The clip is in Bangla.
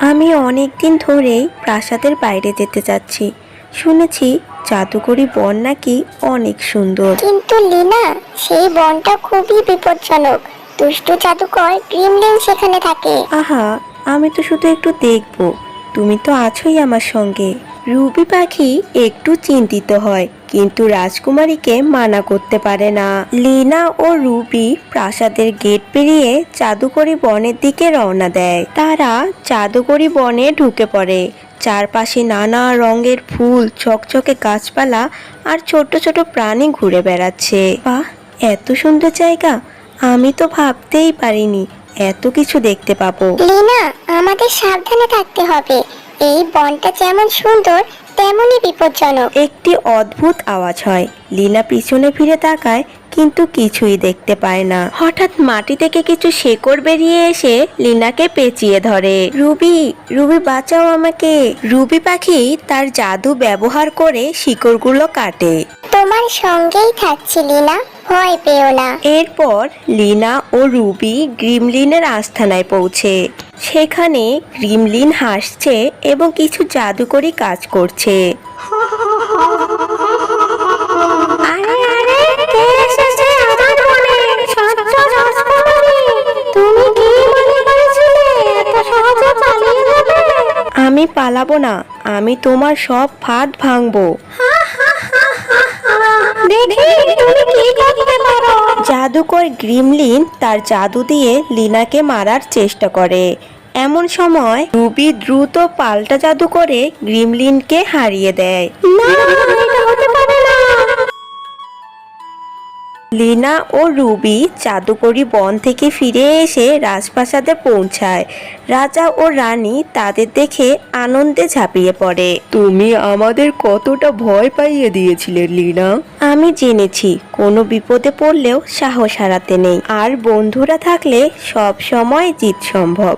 আমি অনেক দিন ধরেই প্রাসাদের বাইরে যেতে চাচ্ছি শুনেছি জাদুকরি বন নাকি অনেক সুন্দর। কিন্তু লিনা সেই বনটা খুবই বিপজ্জনক। দুষ্টু জাদুকর গ্রিমলিন সেখানে থাকে। আহা আমি তো শুধু একটু দেখব। তুমি তো আছোই আমার সঙ্গে। রুবি পাখি একটু চিন্তিত হয়। কিন্তু রাজকুমারীকে মানা করতে পারে না। লিনা ও রুবি প্রাসাদের গেট পেরিয়ে জাদুকরি বনের দিকে রওনা দেয়। তারা জাদুকরি বনে ঢুকে পড়ে। চারপাশে নানা রঙের ফুল, চকচকে গাছপালা আর ছোট ছোট প্রাণী ঘুরে বেড়াচ্ছে। বাহ, এত সুন্দর জায়গা! আমি তো ভাবতেই পারিনি এত কিছু দেখতে পাবো। লিনা, আমাদের সাবধানে থাকতে হবে। এই বনটা যেমন সুন্দর তেমনই বিপজ্জনক। একটি অদ্ভুত আওয়াজ হয়। লিনা পিছনে ফিরে তাকায় কিন্তু কিছুই দেখতে পায় না। হঠাৎ মাটি থেকে কিছু শেকড় বেরিয়ে এসে লিনাকে পেঁচিয়ে ধরে। রুবি রুবি বাঁচাও আমাকে। রুবি পাখি তার জাদু ব্যবহার করে শিকড়গুলো কাটে। তোমার সঙ্গেই থাকছি লিনা ভয় পেও না। এরপর লিনা ও রুবি গ্রিমলিনের আস্থানায় পৌঁছে। সেখানে গ্রিমলিন হাসছে এবং কিছু জাদুকরি কাজ করছে। আমি পালাবো না আমি তোমার সব ফাঁদ ভাঙবো। দেখি তুমি কি করতে পারো? জাদুকর গ্রিমলিন তার জাদু দিয়ে লিনাকে মারার চেষ্টা করে। এমন সময় রুবি দ্রুত পাল্টা জাদু করে গ্রিমলিনকে হারিয়ে দেয়। লিনা ও রুবি জাদুকরি বন থেকে ফিরে এসে রাজপ্রাসাদে পৌঁছায়। রাজা ও রানী তাদের দেখে আনন্দে ঝাঁপিয়ে পড়ে। তুমি আমাদের কতটা ভয় পাইয়ে দিয়েছিলে লিনা। আমি জেনেছি কোনো বিপদে পড়লেও সাহস হারাতে নেই। আর বন্ধুরা থাকলে সব সময় জিত সম্ভব।